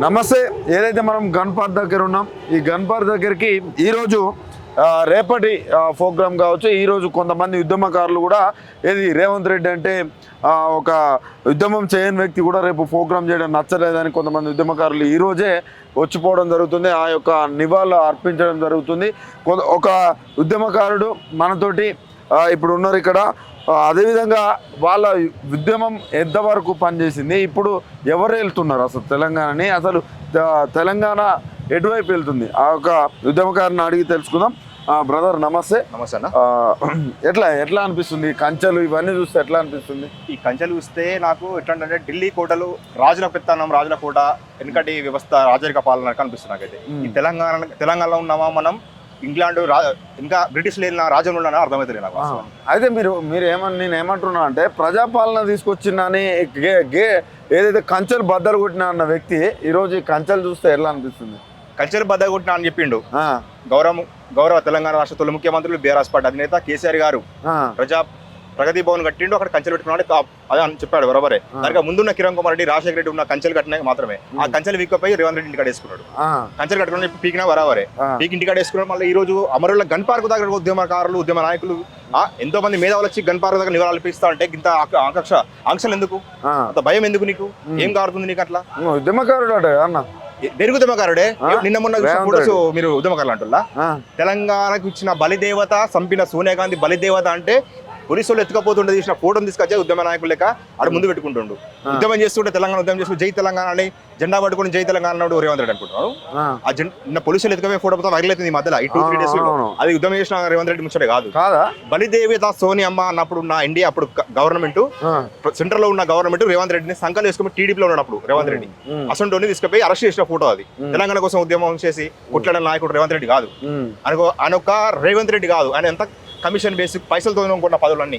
నమస్తే. ఏదైతే మనం గన్పార్ దగ్గర ఉన్నాం ఈ గన్పార్ దగ్గరికి ఈరోజు రేపటి ప్రోగ్రామ్ కావచ్చు ఈరోజు కొంతమంది ఉద్యమకారులు కూడా ఏది రేవంత్ రెడ్డి అంటే ఒక ఉద్యమం చేయని వ్యక్తి కూడా రేపు ప్రోగ్రామ్ చేయడం నచ్చలేదని కొంతమంది ఉద్యమకారులు ఈరోజే వచ్చిపోవడం జరుగుతుంది. ఆ యొక్క నివాళులు అర్పించడం జరుగుతుంది. ఒక ఉద్యమకారుడు మనతోటి ఇప్పుడు ఉన్నారు ఇక్కడ. అదేవిధంగా వాళ్ళ ఉద్యమం ఎంతవరకు పనిచేసింది? ఇప్పుడు ఎవరు వెళ్తున్నారు అసలు తెలంగాణని? అసలు తెలంగాణ ఎటువైపు వెళ్తుంది? ఆ యొక్క ఉద్యమకారుని అడిగి తెలుసుకుందాం. బ్రదర్ నమస్తే. నమస్తే అన్న. ఎట్లా ఎట్లా అనిపిస్తుంది? కంచెలు ఇవన్నీ చూస్తే ఎట్లా అనిపిస్తుంది? ఈ కంచెలు చూస్తే నాకు ఎట్లంటే ఢిల్లీ కోటలు రాజుల పెత్తనం రాజుల కోట వెనకటి వ్యవస్థ రాజరిక పాలన కనిపిస్తుంది నాకైతే. ఈ తెలంగాణ తెలంగాణలో ఉన్నామా మనం? ఇంగ్లాండ్ ఇంకా బ్రిటిష్ లేని రాజ్యంలో ఉన్నానా అర్థమవుతుంది నాకు. అయితే మీరు మీరు ఏమని నేను ఏమంటున్నా అంటే ప్రజాపాలన తీసుకొచ్చిందని గే గే ఏదైతే కంచెలు బద్దలు కొట్టిన అన్న వ్యక్తి ఈరోజు ఈ కంచెలు చూస్తే ఎట్లా అనిపిస్తుంది? కంచెలు బద్ద కొట్టినా అని చెప్పిండు. గౌరవ గౌరవ తెలంగాణ రాష్ట్ర తొలి ముఖ్యమంత్రులు బీఆర్ఎస్ పార్టీ అధినేత కేసీఆర్ గారు. ప్రజా ప్రగతి భవన్ కట్టిండు అక్కడ కంచెలు పెట్టుకున్నాడు. అదే అని చెప్పాడు బరోబరే. దానికి ముందున్న కిరణ్ కుమార్ రెడ్డి రాజశేఖర రెడ్డి ఉన్న కంచెలు కట్టినాయి మాత్రమే. ఆ కంచెలు వీక్కపోయి రేవంత్ రెడ్డి ఇంటికాడ వేసుకున్నాడు. కంచెలు కట్టుకుని పీకినా బరాబరే. పీకి ఇంటికాడ వేసుకున్నాడు మళ్ళీ ఈ రోజు అమరుల గన్ పార్క్ దగ్గర ఉద్యమకారులు ఉద్యమ నాయకులు ఎంతో మంది మేధావులు వచ్చి గన్ పార్క్ దగ్గర నివాళులు అర్పిస్తా అంటే ఇంత ఆక- ఆకాంక్ష ఆంక్షలు ఎందుకు. అంత భయం ఎందుకు నీకు? ఏం కారుతుంది నీకు అట్లా? ఉద్యమకారుడు అన్న. దేనికి ఉద్యమకారుడే? నిన్న మొన్న ఫోటోస్ మీరు ఉద్యమకారులు అంటున్నా తెలంగాణకు ఇచ్చిన బలిదేవత చంపిన సోనియా గాంధీ బలిదేవత అంటే పోలీసులు ఎత్తుకపోతుండే తీసిన ఫోటోని తీసుకొచ్చే ఉద్యమ నాయకులు లెక్క ఆడ ముందు పెట్టుకుంటుండు. ఉద్యమం చేస్తుంటే తెలంగాణ ఉద్యమం చేస్తూ జై తెలంగాణ అని జెండా పట్టుకుని జై తెలంగాణ అన్నాడు రేవంత్ రెడ్డి అనుకుంటున్నాను ఆ. జెండా నిన్న పోలీసులు ఎత్తుకపోయే ఫోటో మొత్తం వైరల్ అవుతుంది ఈ మధ్యలో. ఈ టూ త్రీ డేస్. అది ఉద్యమం చేసిన రేవంత్ రెడ్డి ముచ్చటే కాదు. కాదా? బలిదేవిత సోనియమ్మ అన్నప్పుడు ఉన్న ఇండియా అప్పుడు గవర్నమెంట్ ఆ, సెంట్రల్లో ఉన్న గవర్నమెంట్ రేవంత్ రెడ్డిని సంకలు వేసుకుని టీడీపీలో ఉన్నప్పుడు రేవంత్ రెడ్డి. అసంటోని తీసుకుపోయి అరెస్ట్ చేసిన ఫోటో అది. తెలంగాణ కోసం ఉద్యమం చేసి కొట్లాడిన నాయకుడు రేవంత్ రెడ్డి కాదు. అనుకో ఆయన ఒక రేవంత్ రెడ్డి కాదు. ఆయన ఎంత కమిషన్ బేసిక్ పైసలతో కొన్న పదవులన్నీ.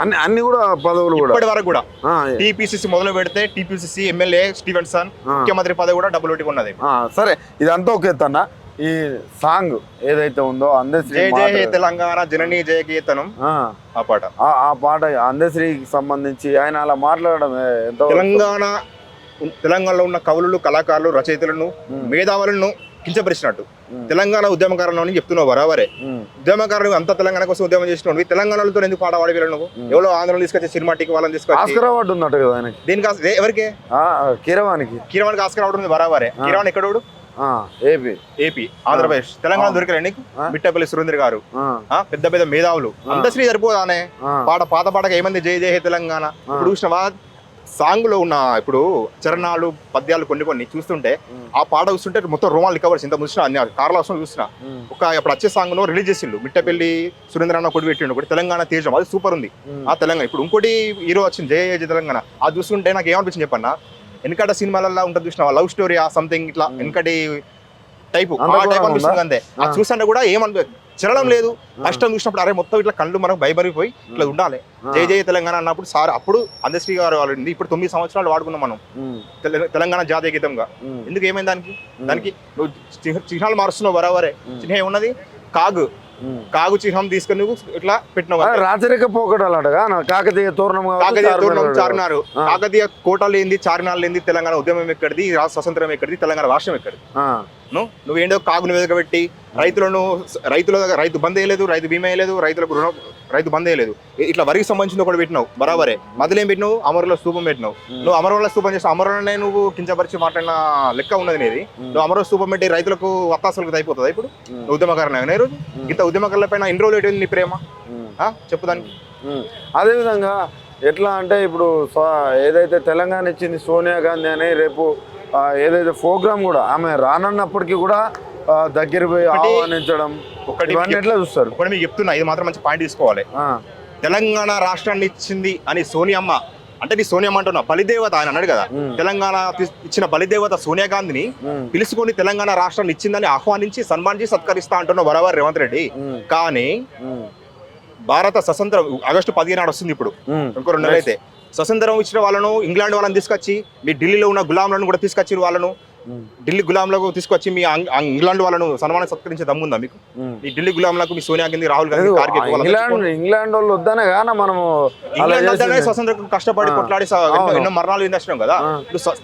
అన్ని. అన్ని కూడా పదవులు కూడా? ఇప్పటి వరకు కూడా. టీపీసీసీ మొదలు పెడితే టీపీసీసీ ఎమ్మెల్యే స్టీవెన్సన్. ముఖ్యమంత్రి పదవి కూడా డబ్బులు పెట్టి ఉన్నది సరే ఇదంతా ఒక ఎత్తన్న ఈ సాంగ్ ఏదైతే ఉందో అందశ్రీ జయ జయ తెలంగాణ జననీ జయ కీర్తనం. ఆ, పాట. ఆ పాట అందశ్రీకి సంబంధించి ఆయన అలా మాట్లాడడం ఎంతో తెలంగాణ తెలంగాణలో ఉన్న కవులు కళాకారులు రచయితలను మేధావులను కించపరిచినట్టు. తెలంగాణ ఉద్యమకారులను అని చెప్తున్నావు బరాబరే ఉద్యమకారులు అంత తెలంగాణ కోసం ఉద్యమం చేసినావు తెలంగాణలో ఎందుకు పాట పాడి వీళ్ళు నువ్వు ఎవరో ఆంధ్రలో తీసుకొచ్చి సినిమాటిక్ వాళ్ళని తీసుకొచ్చి ఆస్కర్ అవార్డు ఉన్నట్టు కదా ఆయనకి. దీనికి ఎవరికి? కీరవానికి. కీరవానికి ఆస్కర్ అవడం ఉంది బరాబరే కీరవాణి ఎక్కడోడు ఏపీ. ఏపీ ఆంధ్రప్రదేశ్. తెలంగాణ ఆ. దొరికలే నీకు? ఆ. మిట్టపల్లి సురేంద్ర గారు. పెద్ద పెద్ద మేధావులు. అందశ్రీ సరిపోదానే. పాట పాత పాటకి ఏమంది? జయ జయ తెలంగాణ. ఇప్పుడు చూసినవా? సాంగ్లో ఉన్న ఇప్పుడు చరణాలు పద్యాలు కొన్ని కొన్ని చూస్తుంటే. ఆ పాట చూస్తుంటే మొత్తం రోమాలు రికవర్స్ ఇంత చూసిన అన్ని కార్లో వస్తున్నా చూసిన. ఒక ఇప్పుడు వచ్చే సాంగ్లో రిలీజ్ చేసిండు. మిట్టపల్లి సురేంద్ర అన్న ఒకటి పెట్టిండు. ఒకటి తెలంగాణ తేజం. అది సూపర్ ఉంది. ఆ తెలంగాణ. ఇప్పుడు ఇంకోటి హీరో వచ్చింది జయ జయ తెలంగాణ. అది చూస్తుంటే నాకు ఏమనిపించింది చెప్పన్నా? వెనకట సినిమాలలో ఉంటుంది చూసిన లవ్ స్టోరీ ఆ సంథింగ్ ఇట్లా వెనకటి టైప్ అంత ఆ కూడా టైప్? అనిపిస్తుంది అంతే ఆ. అది చూస్తుంటే కూడా ఏమని చరణం లేదు. కష్టం చూసినప్పుడు అరే మొత్తం ఇట్లా కళ్ళు మనకు భయపడిపోయి ఇట్లా ఉండాలి. ఆ. జయ తెలంగాణ అన్నప్పుడు సార్ అప్పుడు అందశ్రీ గారు వాళ్ళు. ఇప్పుడు తొమ్మిది సంవత్సరాలు వాడుకున్నాం మనం. తెలంగాణ జాతీయ గీతంగా. ఎందుకు ఏమైంది దానికి? దానికి నువ్వు చిహ్- చిహ్నాలు మారుస్తున్నావు బరాబరే చిహ్నం ఏమున్నది? కాగు. కాగు చిహ్నం తీసుకొని ఇట్లా పెట్టినావు ఆ, రాచరిక పోకడాలటగా? నా కాకతీయ తోరణం కాకతీయ తోరణం. చార్మినారు. కాకతీయ కోటలు ఏంది చార్మినార్లు ఏంది తెలంగాణ ఉద్యమం ఎక్కడిది రాష్ట్ర స్వతంత్రం ఎక్కడిది తెలంగాణ రాష్ట్రం ఎక్కడిది? నువ్వు నువ్వేంటో కాగుని వెదక పెట్టి రైతులను రైతుల దగ్గర రైతు బంద్ వేయలేదు రైతు బీమా వేయలేదు రైతులకు రుణం రైతు బంద్ ఇ- ఇట్లా వరికి సంబంధించింది ఒకటి పెట్టినావు బరాబరే. మధ్యలో ఏం పెట్టినావు? అమరుల స్తూపం పెట్టినావు. నువ్వు అమరుల స్తూపం చేసి అమరులనే నువ్వు కించపరిచి మాట్లాడిన లెక్క ఉన్నది నీది. నువ్వు అమరుల స్తూపం పెట్టి రైతులకు వత్తాసలకు అయిపోతుంది ఇప్పుడు? నువ్వు ఉద్యమకారణ ఈరోజు? ఇంత ఉద్యమకారుల పైన ఇన్ని రోజులు ఎటు నీ ప్రేమ? చెప్పు దానికి. అదేవిధంగా ఎట్లా అంటే ఇప్పుడు ఏదైతే తెలంగాణ ఇచ్చింది సోనియా గాంధీ అని రేపు ఏదైతే ప్రోగ్రామ్ కూడా ఆమె రానన్నప్పటికీ కూడా దగ్గర పోయి ఆహ్వానించడం. ఒకటి చూస్తారు? ఒకటి మీకు చెప్తున్నా ఇది మాత్రం మంచి పాయింట్ తీసుకోవాలి. తెలంగాణ రాష్ట్రాన్ని ఇచ్చింది అని సోనియమ్మ. అంటే నీ సోనియమ్మ అంటున్నా బలిదేవత ఆయన అన్నాడు కదా. తెలంగాణ ఇచ్చిన బలిదేవత సోనియా గాంధీని పిలుచుకొని తెలంగాణ రాష్ట్రాన్ని ఇచ్చిందని ఆహ్వానించి సన్మానించి సత్కరిస్తా అంటున్న బరాబర్ రేవంత్ రెడ్డి. కానీ భారత స్వతంత్రం ఆగస్టు పదిహేను నాడు వస్తుంది ఇప్పుడు. ఇంకో రెండు నెలలు అయితే. స్వతంత్రం ఇచ్చిన వాళ్ళను ఇంగ్లాండ్ వాళ్ళని తీసుకొచ్చి మీ ఢిల్లీలో ఉన్న గులాంలను కూడా తీసుకొచ్చిన వాళ్ళను. ఢిల్లీ గులాంలకు తీసుకొచ్చి మీ ఇంగ్లాండ్ వాళ్ళను సన్మానం సత్కరించే దమ్ముందా మీకు. ఈ ఢిల్లీ గులాంలకు మీ సోనియా గాంధీ రాహుల్ గాంధీ ఇంగ్లాండ్ ఇంగ్లాండ్ వాళ్ళు వద్దనే కానీ మనము. స్వతంత్రం కష్టపడి. కొట్లాడి ఎన్నో- మరణాలు విందచ్చినాం కదా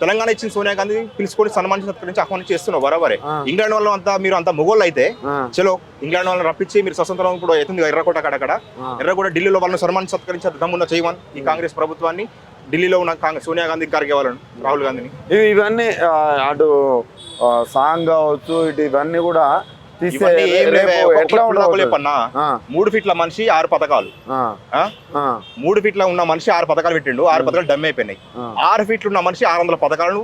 తెలంగాణ ఇచ్చిన సోనియా గాంధీ పిలుచుకొని సన్మానించి సత్కరించి ఆహ్వానం చేస్తున్నావు బరాబరే. ఇంగ్లాండ్ వాళ్ళు అంతా మీరు అంత మొగోళ్ళు అయితే చలో ఇంగ్లాండ్ వాళ్ళని రప్పించి మీరు స్వతంత్రం ఇప్పుడు అవుతుంది ఎర్రకోట అక్కడ. ఎర్రకోట ఢిల్లీలో వాళ్ళని సన్మానించి సత్కరించారు దమ్మున్న చేయమని ఈ కాంగ్రెస్ ప్రభుత్వాన్ని ఢిల్లీలో ఉన్న కాంగ్రెస్ సోనియా గాంధీ ఖార్గే వాళ్ళని రాహుల్ గాంధీని. ఇవి ఇవన్నీ అటు సాంగ్ కావచ్చు ఇటు ఇవన్నీ కూడా మూడు ఫీట్ల మనిషి ఆరు పథకాలు? మూడు ఫీట్ల ఉన్న మనిషి ఆరు పథకాలు పెట్టిండు ఆరు పథకాలు డమ్ అయిపోయినాయి. ఆరు ఫీట్లు ఉన్న మనిషి ఆరు వందల పథకాలను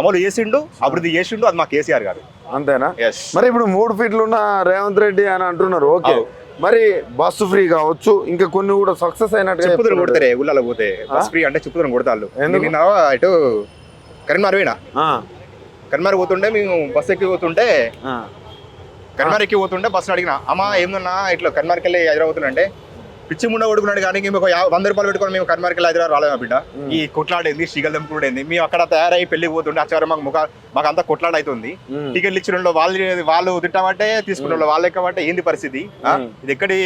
అమలు చేసిండు అభివృద్ధి చేసిండు అది మా కేసీఆర్ గారు. అంతేనా? మరి ఇప్పుడు మూడు ఫీట్లు ఉన్న రేవంత్ రెడ్డి అని అంటున్నారు ఓకే. మరి బస్సు ఫ్రీ కావచ్చు. ఇంకా కొన్ని కూడా సక్సెస్ అయినట్టు చెప్పుతురు కొడతారే ఊళ్ళలో పోతే. బస్ ఫ్రీ అంటే చెప్పుతురు కొడతాళ్ళు? నిన్న ఇటు కరీంనగర్ పోయినా. కరీంనగర్ పోతుంటే మేము బస్ ఎక్కి పోతుంటే కరీంనగర్ ఎక్కి పోతుంటే బస్సు అడిగిన అమ్మా ఏందన్నా ఇట్లా కరీంనగర్కి వెళ్ళి హైదరాబాద్ పోతుందంటే పిచ్చి ముండ కొడుకున్నాడు కానీ మేము ఒక వంద రూపాయలు పెట్టుకొని మేము వెళ్ళి హైదరాబాద్ రాలేమా బిడ్డ? ఈ కొట్లాడేంది షిగల్ దెంపుకుడేంది మేము అక్కడ తయారై పెళ్ళి పోతుండే అచ్చారు మాకు ముఖ మాకు అంతా కొట్లాడ అవుతుంది టికెట్లు ఇచ్చిన వాళ్ళు వాళ్ళు వాళ్ళు తిట్టామంటే తీసుకున్న వాళ్ళు వాళ్ళు ఎక్కమంటే ఏంది పరిస్థితి. ఇది ఎక్కడి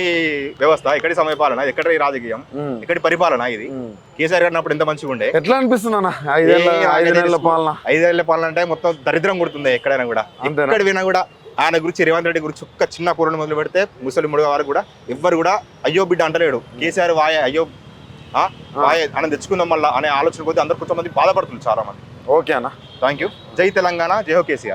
వ్యవస్థ? ఎక్కడి సమయపాలన? ఎక్కడి రాజకీయం? ఎక్కడి పరిపాలన ఇది? కేసీఆర్ గారు అప్పుడు ఎంత మంచిగా ఉండే? ఎట్లా నెలల పాలన. ఐదేళ్ళ పాలన అంటే మొత్తం దరిద్రం కొడుతుంది ఎక్కడైనా కూడా? ఎక్కడ వినా కూడా ఆయన గురించి రేవంత్ రెడ్డి గురించి ఒక్క చిన్న కూరను మొదలు పెడితే ముసలి ముడుగు వారు కూడా ఎవ్వరు కూడా అయ్యో బిడ్డ అంటలేడు. కేసీఆర్ వాయ అయ్యో వాయ అని తెచ్చుకుందాం మళ్ళా అనే ఆలోచన కొద్ది అందరు కొంతమంది బాధపడుతుంది చాలా మంది ఓకే అన్న. థ్యాంక్ యూ జై తెలంగాణ జై హో కేసీఆర్.